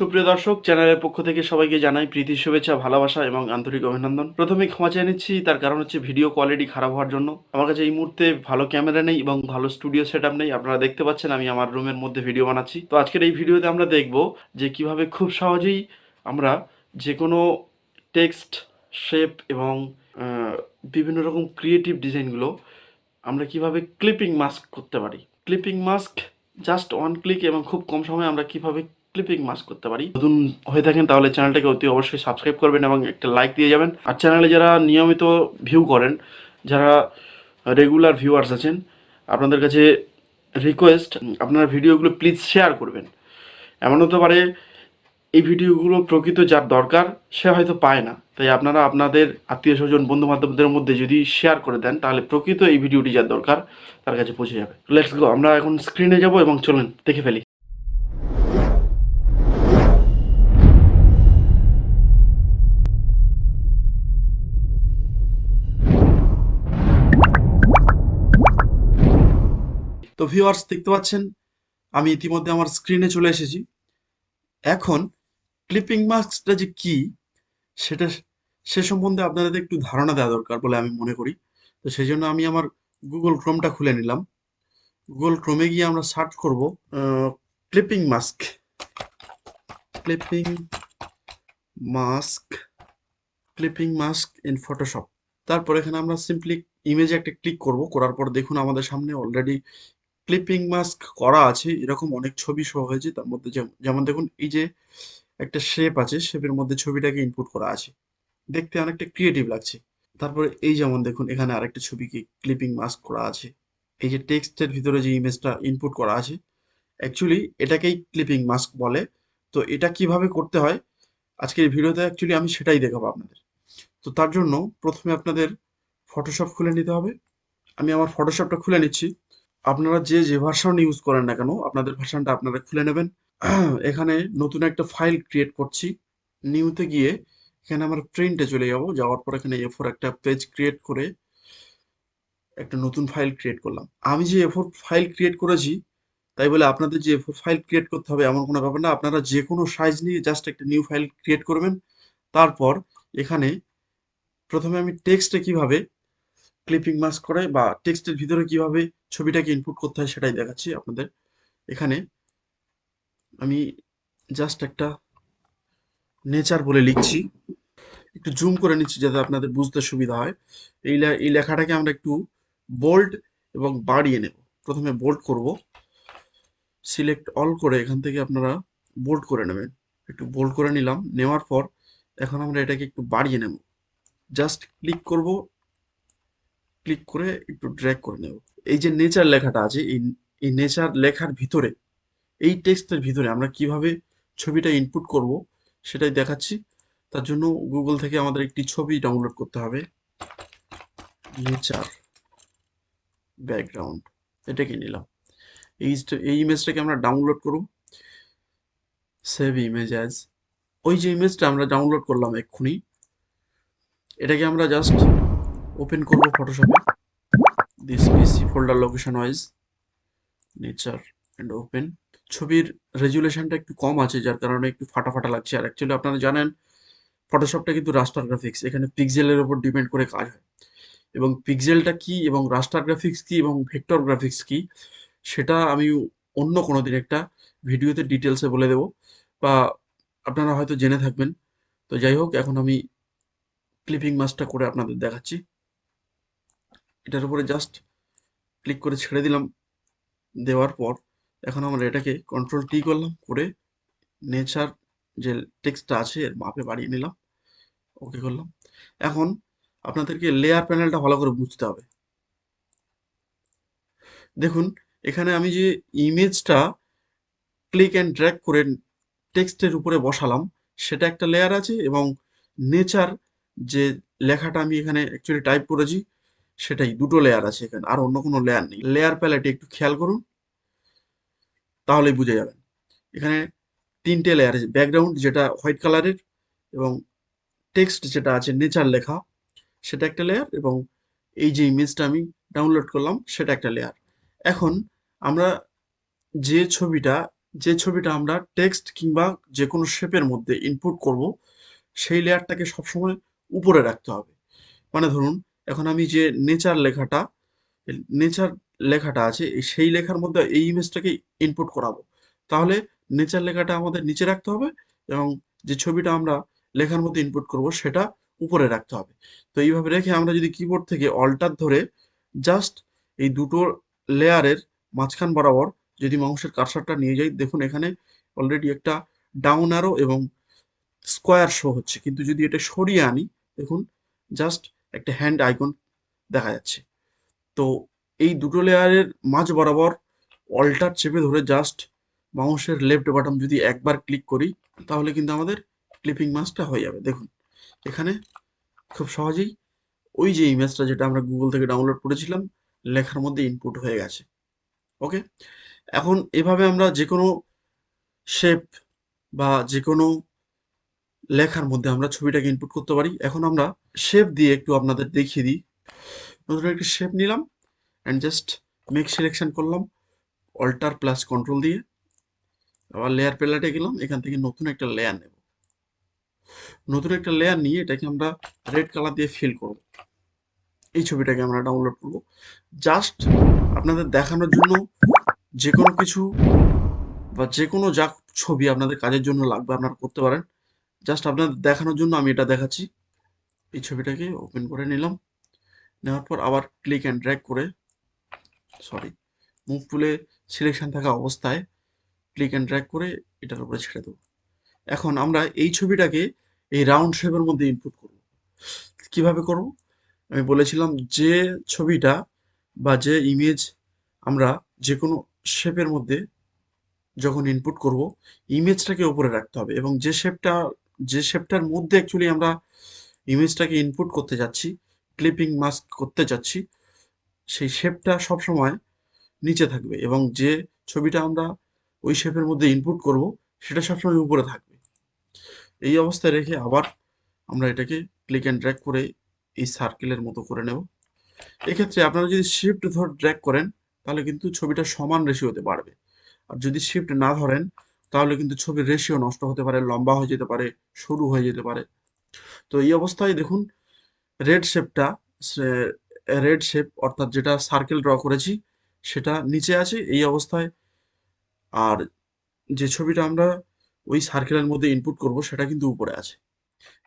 সুপ্রিয় দর্শক, চ্যানেলের পক্ষ থেকে সবাইকে জানাই প্রীতি, শুভেচ্ছা, ভালোবাসা এবং আন্তরিক অভিনন্দন। প্রথমে ক্ষমা চেয়ে নিচ্ছি, তার কারণ হচ্ছে ভিডিও কোয়ালিটি খারাপ হওয়ার জন্য। আমার কাছে এই মুহূর্তে ভালো ক্যামেরা নেই এবং ভালো স্টুডিও সেট নেই। আপনারা দেখতে পাচ্ছেন, আমি আমার রুমের মধ্যে ভিডিও বানাচ্ছি। তো আজকের এই ভিডিওতে আমরা দেখব যে কীভাবে খুব সহজেই আমরা যে কোনো টেক্সট শেপ এবং বিভিন্ন রকম ক্রিয়েটিভ ডিজাইনগুলো আমরা কীভাবে ক্লিপিং মাস্ক করতে পারি। Clipping mask just one click এবং খুব কম সময়ে আমরা কীভাবে ক্লিপিং মাস্ক করতে পারি। নতুন হয়ে থাকেন তাহলে চ্যানেলটাকে অতি অবশ্যই সাবস্ক্রাইব করবেন এবং একটা লাইক দিয়ে যাবেন। আর চ্যানেলে যারা নিয়মিত ভিউ করেন, যারা রেগুলার ভিউয়ার্স আছেন, আপনাদের কাছে রিকোয়েস্ট আপনার ভিডিওগুলো প্লিজ শেয়ার করবেন। এমন হতে পারে এই ভিডিওগুলো প্রকৃত যার দরকার, সে হয়তো পায় না। তাই আপনারা আপনাদের আত্মীয় স্বজন বন্ধু বান্ধবদের মধ্যে যদি শেয়ার করে দেন, তাহলে প্রকৃত এই ভিডিওটি যার দরকার, তার কাছে পৌঁছে যাবে। লেটস গো আমরা এখন স্ক্রিনে যাব এবং চলেন, দেখে ফেলি। তো ভিউয়ার্স দেখতে পাচ্ছেন, আমি ইতিমধ্যে আমার স্ক্রিনে চলে এসেছি। এখন ক্লিপিং মাস্কটা যে কি, সেটা সে সম্বন্ধে আপনাদের একটু ধারণা দেওয়া দরকার বলে আমি মনে করি। তো সেই জন্য আমি আমার গুগল ক্রোমটা খুলে নিলাম। গুগল ক্রোমে গিয়ে আমরা সার্চ করব clipping mask clipping mask clipping mask in Photoshop তারপর এখানে আমরা সিম্পলি ইমেজে একটা ক্লিক করব। করার পর দেখুন আমাদের সামনে অলরেডি ক্লিপিং মাস্ক করা আছে, এরকম অনেক ছবি শো হয়েছে, তার মধ্যে যেম- যেমন দেখুন, এই যে একটা শেপ আছে শেপের মধ্যে ছবিটাকে ইনপুট করা আছে। দেখতে অনেকটা ক্রিয়েটিভ লাগছে। তারপরে এই যেমন দেখুন, এখানে আরেকটা ছবিকে ক্লিপিং মাস্ক করা আছে। এই যে টেক্সটের ভিতরে যে ইমেজটা ইনপুট করা আছে অ্যাকচুয়ালি এটাকেই ক্লিপিং মাস্ক বলে। তো এটা কীভাবে করতে হয়? আজকের ভিডিওতে অ্যাকচুয়ালি আমি সেটাই দেখাবো আপনাদের। তো তার জন্য প্রথমে আপনাদের ফটোশপ খুলে নিতে হবে। আমি আমার ফটোশপটা খুলে নিচ্ছি। আপনারা যে যে ভার্সন ইউজ করেন না কেন, আপনাদের ভার্সনটা আপনারা খুলে নেবেন। এখানে নতুন একটা ফাইল ক্রিয়েট করছি। নিউতে গিয়ে এখানে আমার প্রিন্টে চলে যাব। যাওয়ার পর এখানে এফোর একটা পেজ ক্রিয়েট করে একটা নতুন ফাইল ক্রিয়েট করলাম। আমি যে এফোর ফাইল ক্রিয়েট করেছি, তাই বলে আপনাদের যে এফোর ফাইল ক্রিয়েট করতে হবে এমন কোনো ব্যাপার না। আপনারা যে কোনো সাইজ নিয়ে জাস্ট একটা নিউ ফাইল ক্রিয়েট করবেন। তারপর এখানে প্রথমে আমি টেক্সটে কীভাবে ক্লিপিং মাস্ক করে বা টেক্সটের ভিতরে কীভাবে ছবিটাকে ইনপুট করতে হয় সেটাই দেখাচ্ছি আপনাদের। এখানে আমি জাস্ট একটা নেচার বলে লিখছি। একটু জুম করে নিচ্ছি যাতে আপনাদের বুঝতে সুবিধা হয়। এই এই লেখাটাকে আমরা একটু বোল্ড এবং বাড়িয়ে নেব। প্রথমে বোল্ড করব। সিলেক্ট অল করে এখান থেকে আপনারা বোল্ড করে নেবেন। একটু বোল্ড করে নিলাম। নেওয়ার পর এখন আমরা এটাকে একটু বাড়িয়ে নেব। জাস্ট ক্লিক করব। ক্লিক করে একটু ড্র্যাগ করে নেব। এই যে নেচার লেখাটা আছে, এই নেচার লেখার ভিতরে, এই টেক্সটের ভিতরে আমরা কীভাবে ছবিটা ইনপুট করব সেটাই দেখাচ্ছি। তার জন্য গুগল থেকে আমাদের একটি ছবি ডাউনলোড করতে হবে। নেচার ব্যাকগ্রাউন্ড এটাকে নিলাম। এই এই ইমেজটাকে আমরা ডাউনলোড করব। সেভ ইমেজ অ্যাজ ওই যে ইমেজটা আমরা ডাউনলোড করলাম এক্ষুনি, এটাকে আমরা জাস্ট ওপেন করব ফটোশপে this PC folder location wise nature and open ছবির রেজুলেশনটা একটু কম আছে যার কারণে একটু ফাটা ফাটা লাগছে আর অ্যাকচুয়ালি আপনারা জানেন ফটোশপটা কিন্তু রাস্টার গ্রাফিক্স এখানে পিক্সেলের উপর ডিপেন্ড করে কাজ হয় এবং পিক্সেলটা কি এবং রাস্টার গ্রাফিক্স কি এবং ভেক্টর গ্রাফিক্স কি সেটা আমি অন্য কোনো দিন একটা ভিডিওতে ডিটেলসে বলে দেব বা আপনারা হয়তো জেনে থাকবেন তো যাই হোক এখন আমি ক্লিপিং মাস্কটা করে আপনাদের দেখাচ্ছি এটার উপরে জাস্ট ক্লিক করে ছেড়ে দিলাম। দেওয়ার পর এখন আমরা এটাকে কন্ট্রোল টি করলাম, করে নেচার যে টেক্সটটা আছে এর মাপে বাড়িয়ে নিলাম। ওকে করলাম। এখন আপনাদেরকে লেয়ার প্যানেলটা ভালো করে বুঝতে হবে। দেখুন, এখানে আমি যে ইমেজটা ক্লিক অ্যান্ড ড্র্যাগ করে টেক্সটের উপরে বসালাম, সেটা একটা লেয়ার আছে এবং নেচার যে লেখাটা আমি এখানে অ্যাকচুয়ালি টাইপ করেছি সেটাই, দুটো লেয়ার আছে এখানে, আর অন্য কোনো লেয়ার নেই। লেয়ার প্যালেটে একটু খেয়াল করুন, তাহলেই বুঝে যাবেন। এখানে তিনটে লেয়ার আছে ব্যাকগ্রাউন্ড যেটা হোয়াইট কালারের এবং টেক্সট যেটা আছে নেচার লেখা, সেটা একটা লেয়ার এবং এই যে ইমেজটা আমি ডাউনলোড করলাম, সেটা একটা লেয়ার এখন আমরা যে ছবিটা যে ছবিটা আমরা টেক্সট কিংবা যে কোনো শেপের মধ্যে ইনপুট করব, সেই লেয়ারটাকে সবসময় উপরে রাখতে হবে। মানে ধরুন এখন আমি যে নেচার লেখাটা নেচার লেখাটা আছে সেই লেখার মধ্যে এই ইমেজটাকে ইনপুট করাবো। তাহলে নেচার লেখাটা আমাদের নিচে রাখতে হবে এবং যে ছবিটা আমরা লেখার মধ্যে ইনপুট করব সেটা উপরে রাখতে হবে। তো এইভাবে রেখে আমরা যদি কিবোর্ড থেকে অল্টার ধরে জাস্ট এই দুটো লেয়ারের মাঝখান বরাবর যদি মাউসের কারসারটা নিয়ে যাই, দেখুন এখানে অলরেডি একটা ডাউন এবং স্কোয়ার শো হচ্ছে। কিন্তু যদি এটা সরিয়ে আনি, দেখুন জাস্ট একটা হ্যান্ড আইকন দেখা যাচ্ছে। তো এই দুটো লেয়ারের মাঝ বরাবর অল্টার চেপে ধরে জাস্ট মাউসের লেফট বাটন যদি একবার ক্লিক করি, তাহলে কিন্তু আমাদের ক্লিপিং মাস্কটা হয়ে যাবে। দেখুন, এখানে খুব সহজেই ওই যে ইমেজটা যেটা আমরা গুগল থেকে ডাউনলোড করেছিলাম, লেখার মধ্যে ইনপুট হয়ে গেছে। ওকে এখন এভাবে আমরা যে কোনো শেপ বা যে কোনো লেখার মধ্যে আমরা ছবিটাকে ইনপুট করতে পারি। এখন আমরা শেপ দিয়ে একটু আপনাদের দেখিয়ে দিই। নতুন একটি শেপ নিলাম অ্যান্ড জাস্ট মেক সিলেকশন করলাম। অল্টার প্লাস কন্ট্রোল দিয়ে। আবার লেয়ার প্যালেটে গেলাম। এখান থেকে নতুন একটা লেয়ার নেব। নতুন একটা লেয়ার নিয়ে এটাকে আমরা রেড কালার দিয়ে ফিল করব। এই ছবিটাকে আমরা ডাউনলোড করব। জাস্ট আপনাদের দেখানোর জন্য যে কোনো কিছু বা যে কোনো যা ছবি আপনাদের কাজের জন্য লাগবে আপনারা করতে পারেন। জাস্ট আপনাদের দেখানোর জন্য আমি এটা দেখাচ্ছি। এই ছবিটাকে ওপেন করে নিলাম। নেওয়ার পর আবার ক্লিক অ্যান্ড ড্র্যাগ করে সরি মুভ টুলে সিলেকশন থাকা অবস্থায় ক্লিক অ্যান্ড ড্র্যাগ করে এটার উপরে ছেড়ে দেবো। এখন আমরা এই ছবিটাকে এই রাউন্ড শেপের মধ্যে ইনপুট করব। কীভাবে করব? আমি বলেছিলাম যে ছবিটা বা যে ইমেজ আমরা যে কোনো শেপের মধ্যে যখন ইনপুট করব ইমেজটাকে উপরে রাখতে হবে এবং যে শেপটা যে শেপটার মধ্যে অ্যাকচুয়ালি আমরা ইমেজটাকে ইনপুট করতে যাচ্ছি ক্লিপিং মাস্ক করতে যাচ্ছি, সেই শেপটা সবসময় নিচে থাকবে এবং যে ছবিটা আমরা ওই শেপের মধ্যে ইনপুট করব, সেটা সবসময় উপরে থাকবে। এই অবস্থায় রেখে আবার আমরা এটাকে ক্লিক অ্যান্ড ড্র্যাগ করে এই সার্কেলের মতো করে নেব। এক্ষেত্রে আপনারা যদি শিফট ধর ড্র্যাগ করেন, তাহলে কিন্তু ছবিটা সমান রেশিওতে বাড়বে। আর যদি শিফট না ধরেন তাহলে কিন্তু ছবির রেশিও নষ্ট হতে পারে, লম্বা হয়ে যেতে পারে, সরু হয়ে যেতে পারে। তো এই অবস্থায় দেখুন রেড শেপটা রেড শেপ অর্থাৎ যেটা সার্কেল ড্র করেছি, সেটা নিচে আছে, এই অবস্থায়। আর যে ছবিটা আমরা ওই সার্কেলের মধ্যে ইনপুট করব, সেটা কিন্তু উপরে আছে।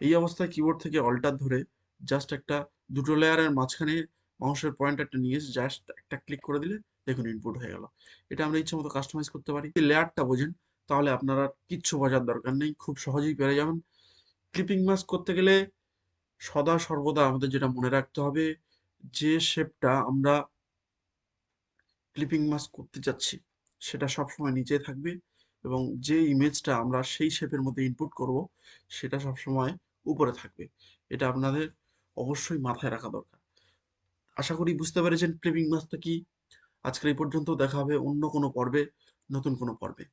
এই অবস্থায় কিবোর্ড থেকে অল্টার ধরে জাস্ট একটা দুটো লেয়ারের মাঝখানে মাউসের পয়েন্টারটা নিয়ে জাস্ট একটা ক্লিক করে দিলে দেখুন ইনপুট হয়ে গেল। এটা আমরা ইচ্ছে মতো কাস্টমাইজ করতে পারি। লেয়ারটা বোঝেন তাহলে আপনারা কিচ্ছু বোঝার দরকার নেই, খুব সহজেই পেরে যাবেন। ক্লিপিং মাস্ক করতে গেলে সদা সর্বদা আমাদের যেটা মনে রাখতে হবে, যে শেপটা আমরা ক্লিপিং মাস্ক করতে যাচ্ছি সেটা সবসময় নিচে থাকবে এবং যে ইমেজটা আমরা সেই শেপের মধ্যে ইনপুট করব, সেটা সবসময় উপরে থাকবে। এটা আপনাদের অবশ্যই মাথায় রাখা দরকার। আশা করি বুঝতে পেরেছেন ক্লিপিং মাস্কটা কি। আজকের এই পর্যন্ত দেখা হবে অন্য কোনো পর্বে, নতুন কোনো পর্বে।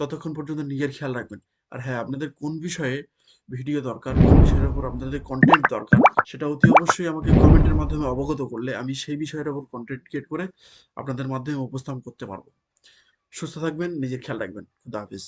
ততক্ষণ পর্যন্ত নিজের খেয়াল রাখবেন। আর হ্যাঁ আপনাদের কোন বিষয়ে ভিডিও দরকার, কোন বিষয়ের উপর আপনাদের কন্টেন্ট দরকার, সেটা অতি অবশ্যই আমাকে কমেন্টের মাধ্যমে অবগত করলে আমি সেই বিষয়ের উপর কন্টেন্ট ক্রিয়েট করে আপনাদের মাধ্যমে উপস্থাপন করতে পারব। সুস্থ থাকবেন, নিজের খেয়াল রাখবেন। খুদা হাফিজ।